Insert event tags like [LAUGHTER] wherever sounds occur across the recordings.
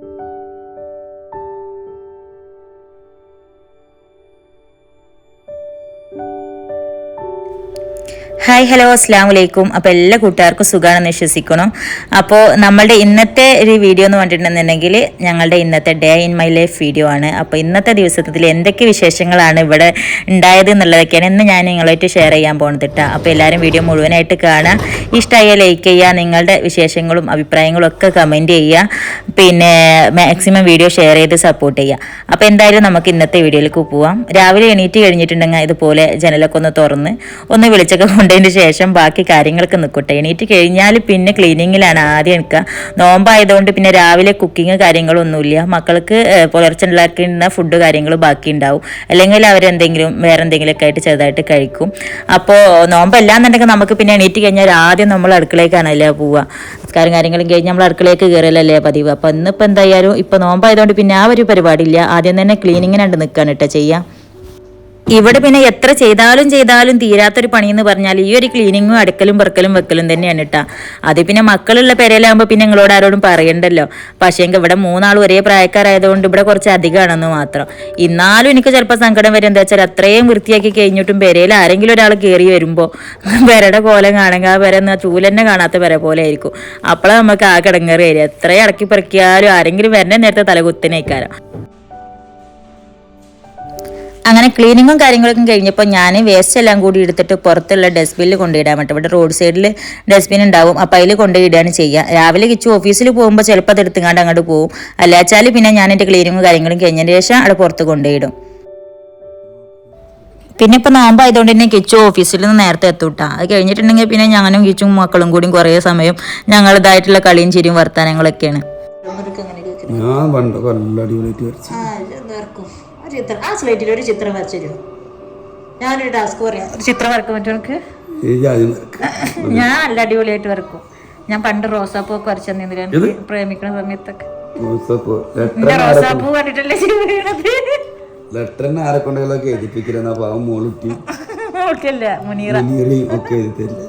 thank you hi hello അസ്സാം വലൈക്കും അപ്പോൾ എല്ലാ കൂട്ടുകാർക്കും സുഖമാണെന്ന് വിശ്വസിക്കണം അപ്പോൾ നമ്മളുടെ ഇന്നത്തെ ഒരു വീഡിയോ എന്ന് പറഞ്ഞിട്ടുണ്ടെന്നുണ്ടെങ്കിൽ ഞങ്ങളുടെ ഇന്നത്തെ day in my life video ആണ്. അപ്പോൾ ഇന്നത്തെ ദിവസത്തിൽ എന്തൊക്കെ വിശേഷങ്ങളാണ് ഇവിടെ ഉണ്ടായത് എന്നുള്ളതൊക്കെയാണ് ഇന്ന് ഞാൻ നിങ്ങളായിട്ട് ഷെയർ ചെയ്യാൻ പോകുന്നത് കേട്ടോ അപ്പോൾ എല്ലാവരും വീഡിയോ മുഴുവനായിട്ട് കാണുക. ഇഷ്ടമായ ലൈക്ക് ചെയ്യുക നിങ്ങളുടെ വിശേഷങ്ങളും അഭിപ്രായങ്ങളും ഒക്കെ കമന്റ് ചെയ്യുക. പിന്നെ മാക്സിമം വീഡിയോ ഷെയർ ചെയ്ത് സപ്പോർട്ട് ചെയ്യുക. അപ്പോൾ എന്തായാലും നമുക്ക് ഇന്നത്തെ വീഡിയോയിലേക്ക് പോവാം. രാവിലെ എണീറ്റ് കഴിഞ്ഞിട്ടുണ്ടെങ്കിൽ ഇതുപോലെ ജനലൊക്കെ ഒന്ന് തുറന്ന് ഒന്ന് വിളിച്ചൊക്കെ കൊണ്ടതിന് ശേഷം ബാക്കി കാര്യങ്ങളൊക്കെ നിൽക്കട്ടെ എണീറ്റ് കഴിഞ്ഞാൽ പിന്നെ ക്ലീനിങ്ങിലാണ് ആദ്യം നിൽക്കുക നോമ്പായതുകൊണ്ട് പിന്നെ രാവിലെ കുക്കിങ് കാര്യങ്ങളൊന്നുമില്ല. മക്കൾക്ക് പുലർച്ചെ ഉണ്ടാക്കുന്ന ഫുഡ് കാര്യങ്ങൾ ബാക്കി ഉണ്ടാവും അല്ലെങ്കിൽ അവരെന്തെങ്കിലും വേറെ എന്തെങ്കിലുമൊക്കെ ആയിട്ട് ചെറുതായിട്ട് കഴിക്കും. അപ്പോൾ നോമ്പല്ലാന്നുണ്ടെങ്കിൽ നമുക്ക് പിന്നെ എണീറ്റ് കഴിഞ്ഞാൽ ആദ്യം നമ്മൾ അടുക്കളയ്ക്കാണല്ലേ പോവുക. കാര്യം കാര്യങ്ങളും കഴിഞ്ഞ് നമ്മൾ അടുക്കളയ്ക്ക് കയറലല്ലേ പതിവ്. അപ്പോൾ ഇന്നിപ്പോൾ എന്തായാലും ഇപ്പോൾ നോമ്പായതുകൊണ്ട് പിന്നെ ആ ഒരു പരിപാടിയില്ല. ആദ്യം തന്നെ ക്ലീനിങ്ങിനാണ്ട് നിൽക്കാൻ കേട്ടോ ചെയ്യാം. ഇവിടെ പിന്നെ എത്ര ചെയ്താലും ചെയ്താലും തീരാത്തൊരു പണി എന്ന് പറഞ്ഞാൽ ഈ ഒരു ക്ലീനിങ്ങും അടുക്കലും പെറുക്കലും വെക്കലും തന്നെയാണ് കേട്ടോ അത് പിന്നെ മക്കളുള്ള പെരയിലാകുമ്പോൾ പിന്നെ നിങ്ങളോട് ആരോടും പറയണ്ടല്ലോ. പക്ഷേ എങ്കിൽ ഇവിടെ മൂന്നാൾ ഒരേ പ്രായക്കാരായതുകൊണ്ട് ഇവിടെ കുറച്ച് അധികമാണെന്ന് മാത്രം. എന്നാലും എനിക്ക് ചിലപ്പോൾ സങ്കടം വരും. എന്താ വെച്ചാൽ അത്രയും വൃത്തിയാക്കി കഴിഞ്ഞിട്ടും പെരയിൽ ആരെങ്കിലും ഒരാൾ കയറി വരുമ്പോൾ പെരയുടെ കോലം കാണുക ആ പെര എന്നാ ചൂലെന്നെ കാണാത്ത പെര പോലെ ആയിരിക്കും. അപ്പോഴാണ് നമുക്ക് ആ കിടങ്ങേറി വരിക. എത്രയും ഇറക്കി പെറുക്കിയാലും ആരെങ്കിലും വരണ നേരത്തെ തലകുത്തിനേക്കാരം അങ്ങനെ ക്ലീനിങ്ങും കാര്യങ്ങളൊക്കെ കഴിഞ്ഞപ്പോൾ ഞാൻ വേസ്റ്റ് എല്ലാം കൂടി എടുത്തിട്ട് പുറത്തുള്ള ഡസ്റ്റ്ബിനിൽ കൊണ്ടുപോയിടാൻ പറ്റും ഇവിടെ റോഡ് സൈഡിൽ ഡസ്റ്റ്ബിൻ ഉണ്ടാവും. അപ്പോൾ അതിൽ കൊണ്ടുപോയിടുകയാണ് ചെയ്യുക രാവിലെ കിച്ചു ഓഫീസിൽ പോകുമ്പോൾ ചിലപ്പോൾ അത് എടുത്തുങ്ങാണ്ട് അങ്ങോട്ട് പോകും അല്ലാച്ചാൽ പിന്നെ ഞാൻ എന്റെ ക്ലീനിങ്ങും കാര്യങ്ങളും കഴിഞ്ഞതിന് ശേഷം അവിടെ പുറത്ത് കൊണ്ടുപോയിടും പിന്നെ ഇപ്പം നോമ്പായതുകൊണ്ട് തന്നെ കിച്ചു ഓഫീസിൽ നിന്ന് നേരത്തെ എത്തൂട്ടാ അത് കഴിഞ്ഞിട്ടുണ്ടെങ്കിൽ പിന്നെ ഞാനും കിച്ചും മക്കളും കൂടിയും കുറേ സമയം ഞങ്ങളുടേതായിട്ടുള്ള കളിയും ചിരിയും വർത്തമാനങ്ങളൊക്കെയാണ് ഞാൻ പണ്ട് വരച്ചു ചിത്രം ആ സ്ലേറ്റിൽ ഒരു ചിത്രം വരച്ചു ഞാനൊരു ടാസ്ക് പറയാം. ഒരു ചിത്രം വരക്കാൻ പറ്റും ഈ ജാതി നിരക്ക് ഞാൻ നല്ല അടിപൊളിയായിട്ട് വരക്കും. ഞാൻ പണ്ട് റോസാപ്പൂ ഒക്കെ വരച്ചു തന്നിരുന്നു പ്രേമിക്കുന്ന സമയത്തൊക്കെ. റോസാപ്പൂ കണ്ടിട്ടല്ലേ ചെയ്യണത് ലെറ്ററിനെ ആരെ കൊണ്ടെങ്കിലൊക്കെ എഴുതിപ്പിക്കുന്ന പാവം മോളുട്ടി. ഓൾക്കല്ല മുനീറ. ഒക്കെ എഴുതി തരില്ല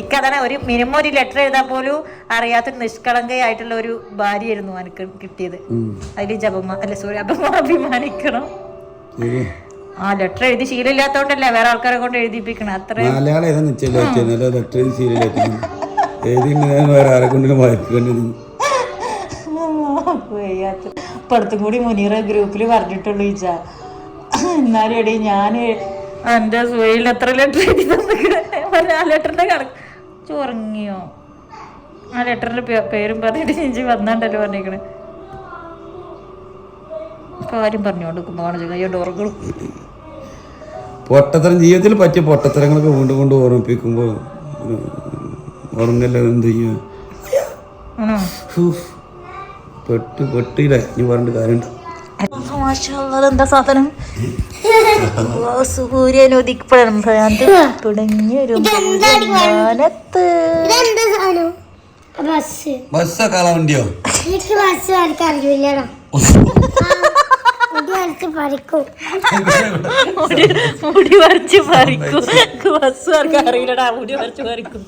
ഇക്കതന്നെ ഒരു മിനിമം ഒരു ലെറ്റർ എഴുതാൻ പോലും അറിയാത്തൊരു നിഷ്കളങ്കയായിട്ടുള്ള ഒരു ഭാര്യയായിരുന്നു എനിക്ക് കിട്ടിയത്. അതിൽ ജപമ അല്ല സോറി അപമ അഭിമാനിക്കണം. ആ ലെറ്റർ എഴുതി ശീലമില്ലാത്തോണ്ടല്ലേ വേറെ ആൾക്കാരെ കൊണ്ട് എഴുതിപ്പിക്കണം? അത്ര മലയാളം ഏതാ നിശ്ചയില്ല നല്ല ലെറ്റർ എഴുതി വേറെ ആരെ കൊണ്ടും വായിക്കേണ്ടത് വയ്യാത്ത. ഇപ്പടുത്തും കൂടി മുനീറ ഗ്രൂപ്പിൽ പറഞ്ഞിട്ടുള്ളൂ ഈച്ച എന്നാലും എടി ഞാൻ എന്റെ സുഹയിൽ എത്ര ലെറ്റർ എഴുതി ആ ലെറ്ററിന്റെ കണക്ക് ചൊറങ്ങിയോ ആ ലെറ്ററിന്റെ പേരും പറഞ്ഞിട്ട് ചേച്ചി വന്നാണ്ടല്ലോ പറഞ്ഞേക്കണേ. കാര്യം പറഞ്ഞോണ്ട് കുമ്പോൾ അയ്യോ ഡോറുകളും പൊട്ടത്തരം ജീവിതത്തിൽ പറ്റിയ പൊട്ടത്തരങ്ങളൊക്കെ വീണ്ടും കൊണ്ട് ഓർമ്മിപ്പിക്കുമ്പോൾ ഓർമ്മയില്ല എന്ത് ചെയ്യും? പെട്ടു പെട്ട് പെട്ടില്ല ഇനി പറഞ്ഞിട്ട് കാര്യമുണ്ട്. എന്താ സാധനം? സൂര്യൻ ഉദിക്കപ്പെടണം. ഭ്രാന്ത് തുടങ്ങിയൊരു മാനത്ത് ബസ്. ബസ്സൊക്കെ വണ്ടിയോ എനിക്ക് ബസ് വരയ്ക്കാൻ അറിയില്ലടാ. മുടി വരച്ച് പഠിക്കും മുടി മുടി വരച്ച് പറിക്കും. ബസ് വർക്ക് അറിയില്ലടാ. മുടി വരച്ച് പറിക്കും.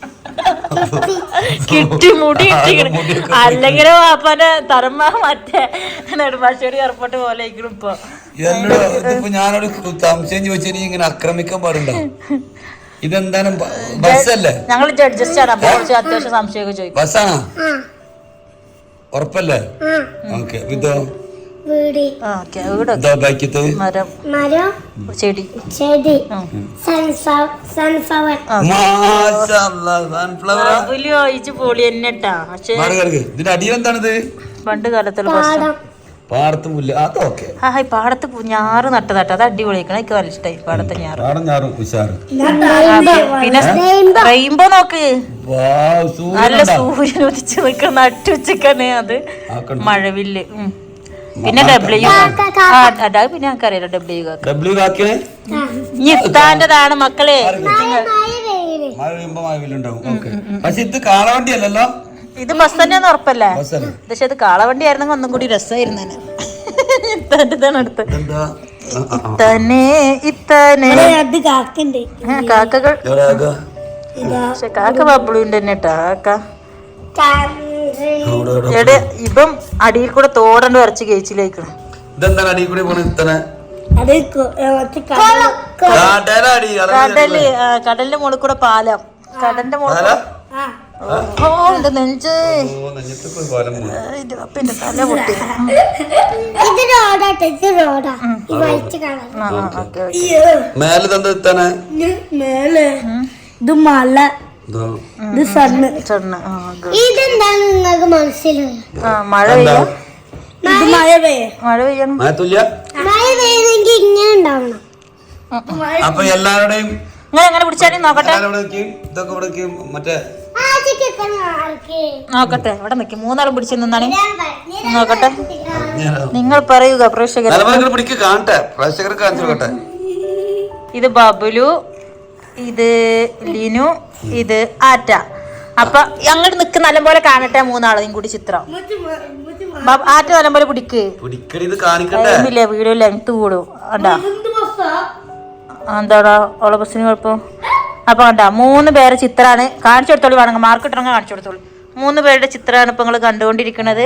കിട്ടി മുടി കിട്ടിക്കണ് അല്ലെങ്കിൽ വാപ്പാന്റെ തറമ്മ മറ്റേ നെടുമ്പാശ്ശേരി എയർപോർട്ട് പോലെ ആയിരിക്കണം ഇപ്പൊ. എന്നോട് ഇതിപ്പോ ഞാനോട് സംശയം ചോദിച്ചാൽ നീ ഇങ്ങനെ ആക്രമിക്കാൻ പാടുണ്ടോ? ഇതെന്താണ് ബസ്സല്ലേ? ഞങ്ങൾ ജഡ്ജസ്റ്റ് ആണ് അപ്പോൾ കുറച്ച് അത്യാവശ്യം സംശയമൊക്കെ ചോദിക്കും. ബസ്സാണോ? ഉറപ്പല്ലേ? ഓക്കെ ഇതോ വീട്. ഓക്കെ വീട് ഇതോ ബൈക്കത്ത് മരം. മരം. ചെടി. ചെടി. സൺഫ്ലവർ ഒഴിച്ച് പൊളി തന്നെ ഇട്ടാ പക്ഷെ ഇതിന്റെ അടിയിൽ എന്താണിത്? പണ്ട് കാലത്തുള്ള പാടം. പാടത്ത് പുല്ല്. അതൊക്കെ ആ പാടത്ത് ഞാറ് നട്ടതാട്ടോ. അത് അടിപൊളിക്കണം എനിക്ക് നല്ല ഇഷ്ടമായി പാടത്തെ ഞാറ്. പാടം ഞാറും ഉഷാറ്. പിന്നെ റെയിൻബോ നോക്ക്. വാവ്, നല്ല? സൂര്യൻ ഉദിച്ച് നിൽക്കുന്ന നട്ടുച്ചക്കന്നെ അത്. മഴവില്ല്. ഉം. പിന്നെ ഡബ്ല്യു അതാ പിന്നെ ഞങ്ങൾക്കറിയാലോ ഡബ്ല്യു കാക്ക. ഡബ്ല്യു കാക്കിയാണ് ഇനി ഇത്താന്റെതാണ് മക്കളെ. നിങ്ങൾ മഴ പെയ്യുന്നു മഴ പെയ്യുമ്പോ ഓക്കെ. പക്ഷെ ഇത് കാളവണ്ടി അല്ലല്ലോ ഇത് ബസ് തന്നെയാന്ന് ഉറപ്പല്ലേ? പക്ഷെ ഇത് കാളവണ്ടി ആയിരുന്നെങ്കിൽ ഒന്നും കൂടി രസമായിരുന്നു ഇത്താന്റെതാണ്. ഇത്തനെ ഇത്തനെ. കാക്കകൾ. പക്ഷെ കാക്ക ബബ്ലുവിന്റെ തന്നെ കേട്ടാ കാക്ക. എടെ ഇപ്പം അടിയിൽ കൂടെ തോടണ്ട് വരച്ച് കേച്ചിലേക്കണം. ഇതെന്താണ് അടിയിൽ കൂടെ പോണ ഇത്തനെ? കടല കടലിന്റെ മുകളിൽ കൂടെ പാലം. കടലിന്റെ മുകളിൽ ആ. ഓ എന്റെ നെഞ്ച്. പിന്നെ തല പൊട്ടി. മേലെ. ഇത് മല. ഇത്. സണ്ണ്. ഇതെന്താണ് നിങ്ങൾക്ക് മനസ്സിലായി ആ, മഴ പെയ്യാ? ഇത് മഴ പെയ്യ? മഴ പെയ്യണം. മഴത്തുല്യ മഴ പെയ്യുന്നെങ്കിൽ ഇങ്ങനെ ഉണ്ടാവണം. അപ്പൊ എല്ലാവരുടെയും നിങ്ങൾ എങ്ങനെ പിടിച്ചാലും നോക്കട്ടെ. ഇതൊക്കെ ഇവിടെ മറ്റേ നോക്കട്ടെ. ഇവിടെ നിൽക്കും മൂന്നാളും പിടിച്ചു നിന്നാണ്. നോക്കട്ടെ. നിങ്ങൾ പറയുക പ്രേക്ഷകർ നിലവാരങ്ങൾ പിടിക്ക് കാണട്ടെ. പ്രേക്ഷകർക്ക് ഇത് ബബുലു ഇത് ലിനു ഇത് ആറ്റ. അപ്പൊ അങ്ങോട്ട് നിക്ക് നല്ലപോലെ കാണട്ടെ മൂന്നാളും കൂടി ചിത്രം. ആറ്റ നല്ലപോലെ പിടിക്ക്. ടൈമില്ലേ വീഡിയോ ലെങ്ത് കൂടും. കണ്ടാ? എന്താടാ ഓളെ ബസ്സിന് കുഴപ്പം? അപ്പൊ കണ്ടാ മൂന്ന് പേരെ ചിത്രമാണ് കാണിച്ചു കൊടുത്തോളി വേണമെങ്കിൽ മാർക്ക് ഇട്ടണമെങ്കിൽ കാണിച്ചു കൊടുത്തോളൂ. മൂന്ന് പേരുടെ ചിത്രമാണ് ഇപ്പൊ നിങ്ങൾ കണ്ടുകൊണ്ടിരിക്കുന്നത്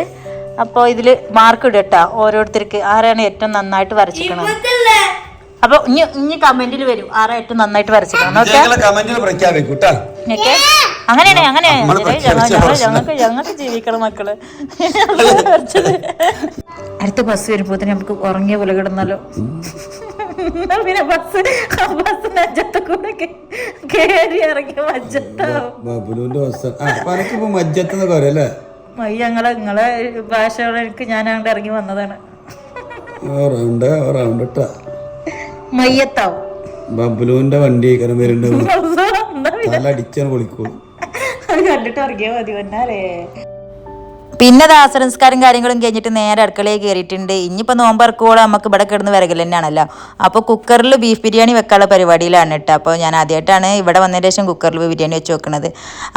അപ്പോൾ ഇതിൽ മാർക്ക് ഇടട്ടാ ഓരോരുത്തർക്ക് ആരാണ് ഏറ്റവും നന്നായിട്ട് വരച്ചിരിക്കണത്. അപ്പൊ ഇനി ഇനി കമന്റിൽ വരും. ആരാ ഏറ്റവും നന്നായിട്ട് വരച്ചിരിക്കണം. കമന്റിൽ പ്രഖ്യാപിക്കും അങ്ങനെയാണ് അങ്ങനെ. ഞങ്ങൾക്ക് ഞങ്ങൾക്ക് ജീവിക്കണം മക്കൾ. അടുത്ത ബസ് വരുമ്പോ നമുക്ക് ഉറങ്ങിയ പോലെ കിടന്നാലോ? പിന്നെ ബസ് ബസ് മജ്ജത്തെ കൂടെ കേറി ഇറങ്ങിയ മജ്ജത്താവും. മജ്ജത്തെന്നൊക്കെ പറയാം അല്ലേ? മയ്യ ഞങ്ങളെ നിങ്ങളെ ഭാഷകൾ എനിക്ക് ഞാൻ അങ്ങോട്ട് ഇറങ്ങി വന്നതാണ്. റൗണ്ട് റൗണ്ട് ഇട്ടാ. മയ്യത്താവും. ബബ്ലുവിന്റെ വണ്ടി കരം വരുന്നുണ്ട്. [LAUGHS] അടിച്ചാണ് പൊളിക്കോളൂ അത് കണ്ടിട്ട് ഇറങ്ങിയാ മതി വന്നാലേ. പിന്നെ ദാസനസ്കാരം കാര്യങ്ങളും കഴിഞ്ഞിട്ട് നേരെ അടുക്കളയിൽ കയറിയിട്ടുണ്ട്. ഇനിയിപ്പോൾ നോമ്പറക്കോളം നമുക്ക് ഇവിടെ കിടന്ന് വിറകൽ തന്നെയാണല്ലോ. അപ്പോൾ കുക്കറിൽ ബീഫ് ബിരിയാണി വെക്കാനുള്ള പരിപാടിയിലാണ് കേട്ടോ. അപ്പോൾ ഞാൻ ആദ്യമായിട്ടാണ് ഇവിടെ വന്നതിന് ശേഷം കുക്കറിൽ ബിരിയാണി വെച്ച് വെക്കുന്നത്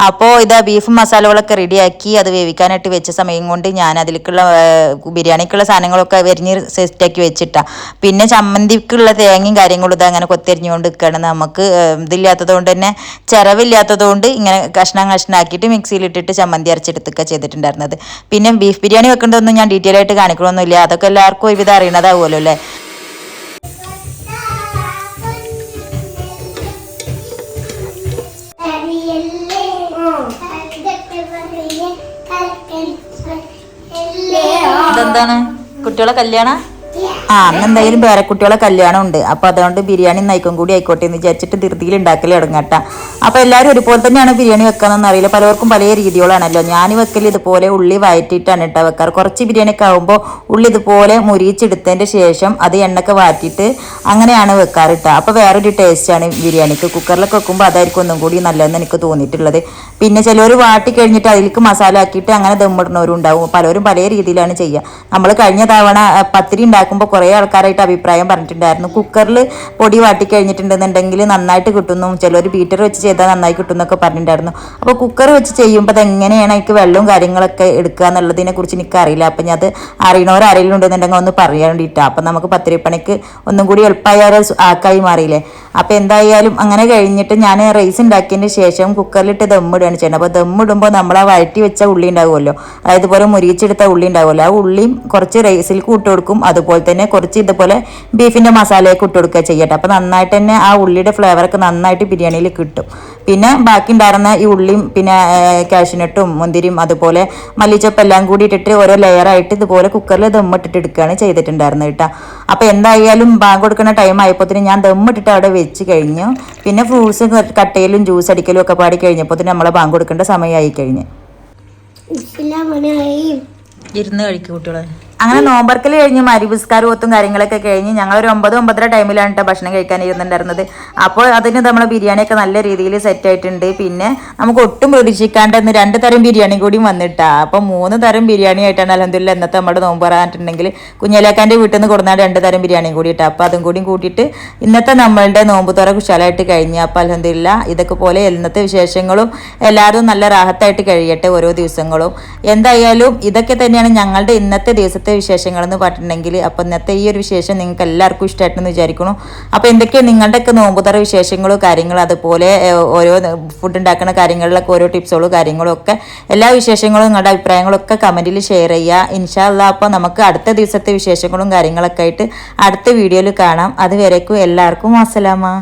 അപ്പോൾ ഇതാ ബീഫ് മസാലകളൊക്കെ റെഡിയാക്കി അത് വേവിക്കാനായിട്ട് വെച്ച സമയം കൊണ്ട് ഞാൻ അതിലേക്കുള്ള ബിരിയാണിക്കുള്ള സാധനങ്ങളൊക്കെ വരിഞ്ഞ് സെറ്റാക്കി വെച്ചിട്ടാണ് പിന്നെ ചമ്മന്തിക്കുള്ള തേങ്ങയും കാര്യങ്ങളും ഇത് അങ്ങനെ കൊത്തിരിഞ്ഞുകൊണ്ട് നിൽക്കുകയാണ് നമുക്ക് ഇതില്ലാത്തതുകൊണ്ട് ഇതില്ലാത്തത് കൊണ്ട് തന്നെ ചിറവില്ലാത്തത് കൊണ്ട് ഇങ്ങനെ കഷ്ണം കഷ്ണാക്കിയിട്ട് മിക്സിയിലിട്ടിട്ട് ചമ്മന്തി അരച്ചെടുത്തൊക്കെ ചെയ്തിട്ടുണ്ടായിരുന്നത്. പിന്നെ ബീഫ് ബിരിയാണി വെക്കേണ്ടതൊന്നും ഞാൻ ഡീറ്റെയിൽ ആയിട്ട് കാണിക്കണമൊന്നുമില്ല. അതൊക്കെ എല്ലാവർക്കും ഒരുവിധം അറിയണതാവുമല്ലോ അല്ലേ? ഇതെന്താണ്? കുട്ടികളെ കല്യാണ? ആ എന്തായാലും പേരക്കുട്ടികളെ കല്യാണം ഉണ്ട്. അപ്പൊ അതുകൊണ്ട് ബിരിയാണി നയിക്കും കൂടി ആയിക്കോട്ടെ എന്ന് വിചാരിച്ചിട്ട് ധൃതിയിൽ ഉണ്ടാക്കൽ ഇടങ്ങട്ട അപ്പൊ എല്ലാവരും ഒരുപോലെ തന്നെയാണ് ബിരിയാണി വെക്കാന്നൊന്നും അറിയില്ല. പലർക്കും പല രീതികളാണല്ലോ ഞാൻ വെക്കൽ ഇതുപോലെ ഉള്ളി വഴറ്റിയിട്ടാണ് കേട്ടോ വെക്കാറ്. കുറച്ച് ബിരിയാണി ഒക്കെ ആകുമ്പോൾ ഉള്ളി ഇതുപോലെ മുരിച്ചെടുത്തതിന്റെ ശേഷം അത് എണ്ണയൊക്കെ വാറ്റിയിട്ട് അങ്ങനെയാണ് വെക്കാറ് കേട്ടോ. അപ്പൊ വേറൊരു ടേസ്റ്റാണ് ബിരിയാണിക്ക്. കുക്കറിലൊക്കെ വെക്കുമ്പോൾ അതായിരിക്കും ഒന്നും കൂടി നല്ലതെന്ന് എനിക്ക് തോന്നിയിട്ടുള്ളത്. പിന്നെ ചിലർ വാട്ടി കഴിഞ്ഞിട്ട് അതിലേക്ക് മസാല ആക്കിയിട്ട് അങ്ങനെ ദമ്മിടുന്നവരും ഉണ്ടാവും. പലരും പല രീതിയിലാണ് ചെയ്യുക നമ്മൾ കഴിഞ്ഞ തവണ പത്തിരി ഉണ്ടാക്കുമ്പോൾ കുറേ ആൾക്കാരായിട്ട് അഭിപ്രായം പറഞ്ഞിട്ടുണ്ടായിരുന്നു. കുക്കറിൽ പൊടി വാട്ടി കഴിഞ്ഞിട്ടുണ്ടെന്നുണ്ടെങ്കിൽ നന്നായിട്ട് കിട്ടുന്നു. ചിലർ ബീറ്റർ വെച്ച് ചെയ്താൽ നന്നായി കിട്ടുന്നൊക്കെ പറഞ്ഞിട്ടുണ്ടായിരുന്നു. അപ്പോൾ കുക്കർ വെച്ച് ചെയ്യുമ്പോൾ അത് എങ്ങനെയാണ് എനിക്ക് വെള്ളവും കാര്യങ്ങളൊക്കെ എടുക്കുക എന്നുള്ളതിനെ കുറിച്ച് എനിക്ക് അറിയില്ല അപ്പം ഞാൻ അത് അറിയണവർ ആരെങ്കിലും ഉണ്ടെന്നുണ്ടെങ്കിൽ ഒന്ന് പറയാൻ വേണ്ടിയിട്ടാണ് അപ്പം നമുക്ക് പത്തിരിപ്പണിക്ക് ഒന്നും കൂടി എളുപ്പമായ ആക്കായി മാറിയില്ലേ. അപ്പോൾ എന്തായാലും അങ്ങനെ കഴിഞ്ഞിട്ട് ഞാൻ റൈസ് ഉണ്ടാക്കിയതിന് ശേഷം കുക്കറിലിട്ട് ദമ്മിടുകയാണ് ചെയ്യുന്നത്. അപ്പോൾ ദമ്മിടുമ്പോൾ നമ്മൾ ആ വഴറ്റി വെച്ച ഉള്ളി ഉണ്ടാവുമല്ലോ. അതായത് പോലെ മുരിച്ചെടുത്ത ഉള്ളി ഉണ്ടാവുമല്ലോ. ആ ഉള്ളിയും കുറച്ച് റൈസിൽ കൂട്ടുകൊടുക്കും അതുപോലെ തന്നെ കുറച്ച് ഇതുപോലെ ബീഫിന്റെ മസാലയൊക്കെ ഇട്ട് കൊടുക്കുക ചെയ്യട്ടെ. അപ്പോൾ നന്നായിട്ട് തന്നെ ആ ഉള്ളിയുടെ ഫ്ലേവറൊക്കെ നന്നായിട്ട് ബിരിയാണിയിൽ കിട്ടും. പിന്നെ ബാക്കി ഉണ്ടായിരുന്ന ഈ ഉള്ളിയും പിന്നെ കാഷ്നട്ടും മുന്തിരിയും അതുപോലെ മല്ലിച്ചപ്പ് എല്ലാം കൂടി ഇട്ടിട്ട് ഓരോ ലെയറായിട്ട് ഇതുപോലെ കുക്കറിൽ ദമ്മിട്ടിട്ട് എടുക്കുകയാണ് ചെയ്തിട്ടുണ്ടായിരുന്നത് കേട്ടോ. അപ്പോൾ എന്തായാലും ബാങ്ക് കൊടുക്കുന്ന ടൈം ആയപ്പോൾ ഞാൻ ദമ്മിട്ടിട്ട് അവിടെ വെച്ച് കഴിഞ്ഞു. പിന്നെ ഫ്രൂട്ട്സ് കട്ടയിലും ജ്യൂസ് അടിക്കലും ഒക്കെ പാടി കഴിഞ്ഞപ്പോൾ നമ്മളെ ബാങ്ക് കൊടുക്കേണ്ട സമയമായി കഴിഞ്ഞ്. ഇരുന്ന് കഴിക്കും കുട്ടികളെ. അങ്ങനെ നോമ്പർക്കൽ കഴിഞ്ഞ് മരിപുസ്കാരം ഒത്തും കാര്യങ്ങളൊക്കെ കഴിഞ്ഞ് ഞങ്ങൾ ഒരു ഒമ്പത് ഒമ്പതര ടൈമിലാണ് കേട്ടോ ഭക്ഷണം കഴിക്കാൻ ഇരുന്നുണ്ടായിരുന്നത് അപ്പോൾ അതിന് നമ്മളെ ബിരിയാണിയൊക്കെ നല്ല രീതിയിൽ സെറ്റ് ആയിട്ടുണ്ട്. പിന്നെ നമുക്ക് ഒട്ടും പ്രതീക്ഷിക്കാണ്ട് ഇന്ന് രണ്ട് തരം ബിരിയാണി കൂടി വന്നിട്ടാ. അപ്പോൾ മൂന്ന് തരം ബിരിയാണി ആയിട്ടാണ് അലഹദില്ല ഇന്നത്തെ നമ്മുടെ നോമ്പ് പറയാനിട്ടുണ്ടെങ്കിൽ കുഞ്ഞലേക്കാന്റെ വീട്ടിൽ നിന്ന് കൊടുന്നാൽ രണ്ട് തരം ബിരിയാണി കൂടി ഇട്ടാ. അപ്പോൾ അതും കൂടി കൂട്ടിയിട്ട് ഇന്നത്തെ നമ്മളുടെ നോമ്പ് തുറ കുശാലായിട്ട് കഴിഞ്ഞ്. അപ്പോൾ അലഹദില്ല ഇതൊക്കെ പോലെ ഇന്നത്തെ വിശേഷങ്ങളും എല്ലാവരും നല്ല റാഹത്തായിട്ട് കഴിയട്ടെ ഓരോ ദിവസങ്ങളും. എന്തായാലും ഇതൊക്കെ തന്നെയാണ് ഞങ്ങളുടെ ഇന്നത്തെ ദിവസത്തെ ദിവസത്തെ വിശേഷങ്ങൾ എന്ന് പറഞ്ഞിട്ടുണ്ടെങ്കിൽ അപ്പോൾ ഇന്നത്തെ ഈ ഒരു വിശേഷം നിങ്ങൾക്ക് എല്ലാവർക്കും ഇഷ്ടമായിട്ടെന്ന് വിചാരിക്കുന്നു. അപ്പോൾ എന്തൊക്കെയാണ് നിങ്ങളുടെയൊക്കെ നോമ്പുതറ വിശേഷങ്ങളോ കാര്യങ്ങളോ അതുപോലെ ഓരോ ഫുഡ് ഉണ്ടാക്കുന്ന കാര്യങ്ങളിലൊക്കെ ഓരോ ടിപ്സുകളും കാര്യങ്ങളും ഒക്കെ എല്ലാ വിശേഷങ്ങളും നിങ്ങളുടെ അഭിപ്രായങ്ങളൊക്കെ കമന്റിൽ ഷെയർ ചെയ്യുക. ഇൻഷാല്ല അപ്പോൾ നമുക്ക് അടുത്ത ദിവസത്തെ വിശേഷങ്ങളും കാര്യങ്ങളൊക്കെ ആയിട്ട് അടുത്ത വീഡിയോയിൽ കാണാം. അതുവരേക്കും എല്ലാവർക്കും അസ്സലാമ